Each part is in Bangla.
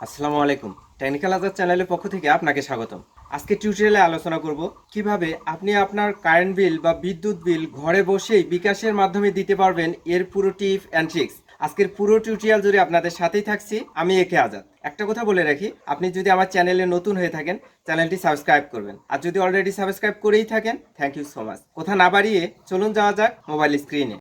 আসসালামু আলাইকুম। টেকনিক্যাল আজাদ চ্যানেলের পক্ষ থেকে আপনাকে স্বাগতম। আজকে টিউটোরিয়ালে আলোচনা করব কীভাবে আপনি আপনার কারেন্ট বিল বা বিদ্যুৎ বিল ঘরে বসেই বিকাশের মাধ্যমে দিতে পারবেন এর পুরো টিপ অ্যান্ড ট্রিক্স আজকের পুরো টিউটোরিয়াল জুড়ে আপনাদের সাথেই থাকছি, আমি একে আজাদ। একটা কথা বলে রাখি, আপনি যদি আমার চ্যানেলে নতুন হয়ে থাকেন চ্যানেলটি সাবস্ক্রাইব করবেন। আর যদি অলরেডি সাবস্ক্রাইব করেই থাকেন থ্যাংক ইউ সো মাচ কথা না বাড়িয়ে চলুন যাওয়া যাক মোবাইল স্ক্রিনে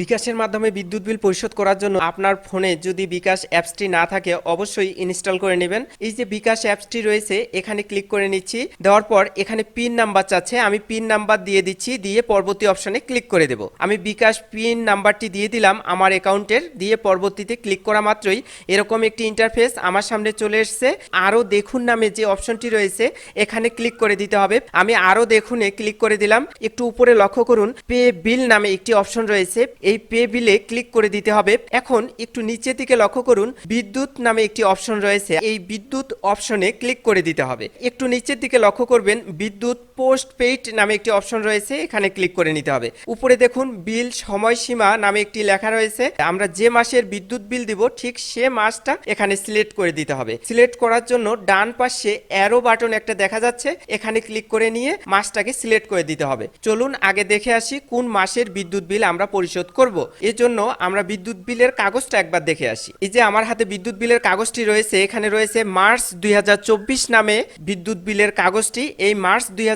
বিকাশের মাধ্যমে বিদ্যুৎ বিল পরিশোধ করার জন্য আপনার ফোনে যদি বিকাশ অ্যাপসটি না থাকে, অবশ্যই ইনস্টল করে নেবেন। এই যে বিকাশ অ্যাপসটি রয়েছে, এখানে ক্লিক করে নিচ্ছি। দেওয়ার পর এখানে পিন নাম্বার চাচ্ছে। আমি পিন নাম্বার দিয়ে দিচ্ছি, দিয়ে পরবর্তী অপশনে ক্লিক করে দেব। আমি বিকাশ পিন নাম্বারটি দিয়ে দিলাম আমার অ্যাকাউন্টের, দিয়ে পরবর্তীতে ক্লিক করা মাত্রই এরকম একটি ইন্টারফেস আমার সামনে চলে এসছে। আরও দেখুন নামে যে অপশনটি রয়েছে, এখানে ক্লিক করে দিতে হবে। আমি আরও দেখুনে ক্লিক করে দিলাম। একটু উপরে লক্ষ্য করুন, পে বিল নামে একটি অপশন রয়েছে। এই পে বিলে ক্লিক করে দিতে হবে। এখন একটু নিচের দিকে লক্ষ্য করুন, বিদ্যুৎ নামে একটি অপশন রয়েছে। এই বিদ্যুৎ অপশনে ক্লিক করে দিতে হবে। একটু নিচের দিকে লক্ষ্য করবেন, বিদ্যুৎ পোস্ট পেইড নামে একটি অপশন রয়েছে, এখানে ক্লিক করে নিতে হবে। উপরে দেখুন, বিল সময়সীমা নামে একটি লেখা রয়েছে। আমরা যে মাসের বিদ্যুৎ বিল দিব, ঠিক সে মাসটা এখানে সিলেক্ট করে দিতে হবে। সিলেক্ট করার জন্য ডান পাশে অ্যারো বাটন একটা দেখা যাচ্ছে, এখানে ক্লিক করে নিয়ে মাসটাকে সিলেক্ট করে দিতে হবে। চলুন আগে দেখে আসি, কোন মাসের বিদ্যুৎ বিল আমরা পরিশোধ করব। এর জন্য আমরা বিদ্যুৎ বিলের কাগজটা একবার দেখে আসি। এই যে আমার হাতে বিদ্যুৎ বিলের কাগজটি রয়েছে, এখানে রয়েছে মার্চ দুই হাজার চব্বিশ নামে বিদ্যুৎ বিলের কাগজটি। এই মার্চ দুই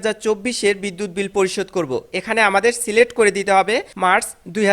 এর বিদ্যুৎ বিল পরিশোধ করব। এখানে আমাদের সিলেক্ট করে দিতে হবে মার্চ দুই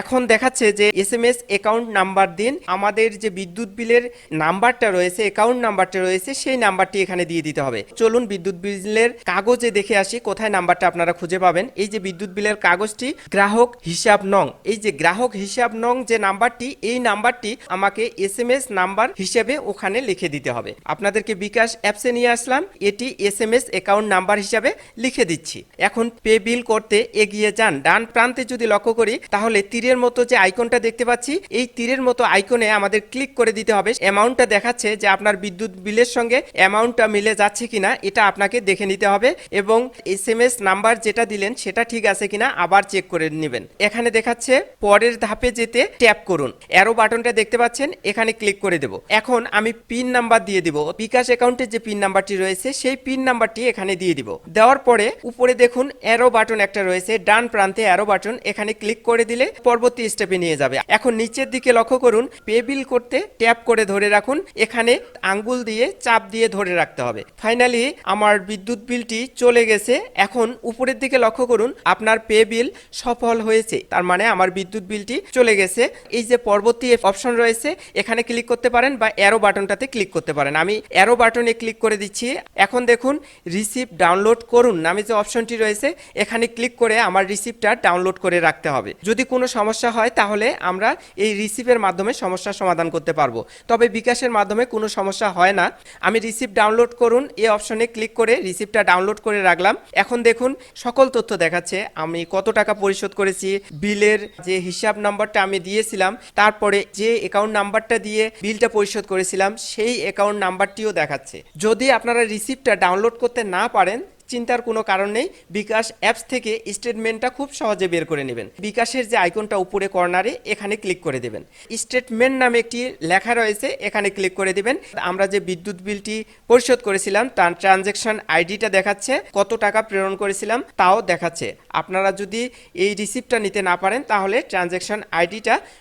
এখন দেখাচ্ছে যে S M S account number দিন, আমাদের যে বিদ্যুৎ বিলের নাম্বারটা রয়েছে, অ্যাকাউন্ট নাম্বারটা রয়েছে, সেই নাম্বারটি এখানে দিয়ে দিতে হবে। চলুন বিদ্যুৎ বিলের কাগজে দেখে আসি, কোথায় নাম্বারটা আপনারা খুঁজে পাবেন। এই যে বিদ্যুৎ বিলের কাগজটি, গ্রাহক হিসাব নং। এই যে গ্রাহক হিসাব নং যে নাম্বারটি, এই নাম্বারটি আমাকে এস এম এস নাম্বার হিসেবে ওখানে লিখে দিতে হবে। আপনাদেরকে বিকাশ অ্যাপসে নিয়ে আসলাম, এটি S M S account number হিসাবে লিখে দিচ্ছি। এখন পে বিল করতে এগিয়ে যান। ডান প্রান্তে যদি লক্ষ্য করি, তাহলে তীরের মতো যে আইকনটা দেখতে পাচ্ছি, এই তীরের মতো আইকনে আমাদের ক্লিক করে দিতে হবে। অ্যামাউন্টটা দেখাচ্ছে যে আপনার বিদ্যুৎ বিলের সঙ্গে অ্যামাউন্টটা মিলে যাচ্ছে কিনা, এটা আপনাকে দেখে নিতে হবে এবং এস এম এস নাম্বার যেটা দিলেন, সেটা ঠিক আছে কিনা, আবার চেক করে নেবেন। এখানে দেখাচ্ছে পরের ধাপে যেতে ট্যাপ করুন। অ্যারো বাটনটা দেখতে পাচ্ছেন, এখানে ক্লিক করে দেব। এখন আমি পিন নাম্বার দিয়ে দিব। বিকাশ অ্যাকাউন্টের যে পিন নাম্বারটি রয়েছে, সেই পিন নাম্বারটি এখানে দিয়ে দিব। দেওয়ার পরে উপরে দেখুন, অ্যারো বাটন একটা রয়েছে। ডান প্রান্তে অ্যারো বাটন, এখানে ক্লিক করে দিলে পরবর্তী স্টেপে নিয়ে যাবে। এখন নিচের দিকে লক্ষ্য করুন, পে বিল করতে ট্যাপ করে ধরে রাখুন। এখানে আঙ্গুল দিয়ে চাপ দিয়ে ধরে রাখতে হবে। ফাইনালি আমার বিদ্যুৎ বিলটি চলে গেছে। এখন উপরের দিকে লক্ষ্য করুন, আপনার পে বিল সফল হয়েছে। তার মানে আমার বিদ্যুৎ বিলটি চলে গেছে। এই যে পরবর্তী অপশন রয়েছে, এখানে ক্লিক করতে পারেন বা অ্যারো বাটনটাতে ক্লিক করতে পারেন। আমি অ্যারো বাটনে ক্লিক করে দিচ্ছি। এখন দেখুন রিসিপ্ট ডাউনলোড করুন নামে যে অপশনটি রয়েছে, এখানে ক্লিক করে আমার রিসিপ্টটা ডাউনলোড করে রাখতে হবে। যদি কোনো সমস্যা হয়, তাহলে আমরা এই রিসিপ্টের মাধ্যমে সমস্যার সমাধান করতে পারব। তবে বিকাশের মাধ্যমে কোনো সমস্যা হয় না। আমি রিসিপ্ট ডাউনলোড করুন, এই অপশনে ক্লিক করে রিসিপ্টটা ডাউনলোড করে রাখলাম। এখন দেখুন, সকল তথ্য দেখাচ্ছে। আমি কত টাকা পরিশোধ করেছি বিলের যে হিসাব নাম্বারটা আমি দিয়েছিলাম, তারপরে যে অ্যাকাউন্ট নাম্বারটা দিয়ে বিলটা পরিশোধ করেছিলাম, সেই অ্যাকাউন্ট নাম্বারটিও দেখাচ্ছে। যদি আপনারা রিসিপ্টটা ডাউনলোড করতে না পারেন চিন্তার কোনো কারণ নেই। বিকাশ অ্যাপস থেকে স্টেটমেন্টটা খুব সহজে বের করে নেবেন। বিকাশের যে আইকনটা উপরে কর্নারে, এখানে ক্লিক করে দেবেন। স্টেটমেন্ট নামে একটি লেখা রয়েছে, এখানে ক্লিক করে দেবেন। আমরা যে বিদ্যুৎ বিলটি পরিশোধ করেছিলাম, তার ট্রানজ্যাকশন আইডিটা দেখাচ্ছে, কত টাকা প্রেরণ করেছিলাম তাও দেখাচ্ছে। আপনারা যদি এই রিসিপ্টটা নিতে না পারেন, তাহলে ট্রানজ্যাকশন আইডিটা